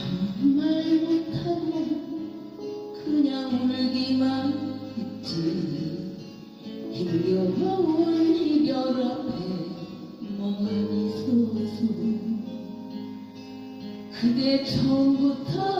정말 못하고 그냥 울기만 했지 힘겨운 이별 앞에 멍하니 서서 그대 처음부터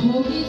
거기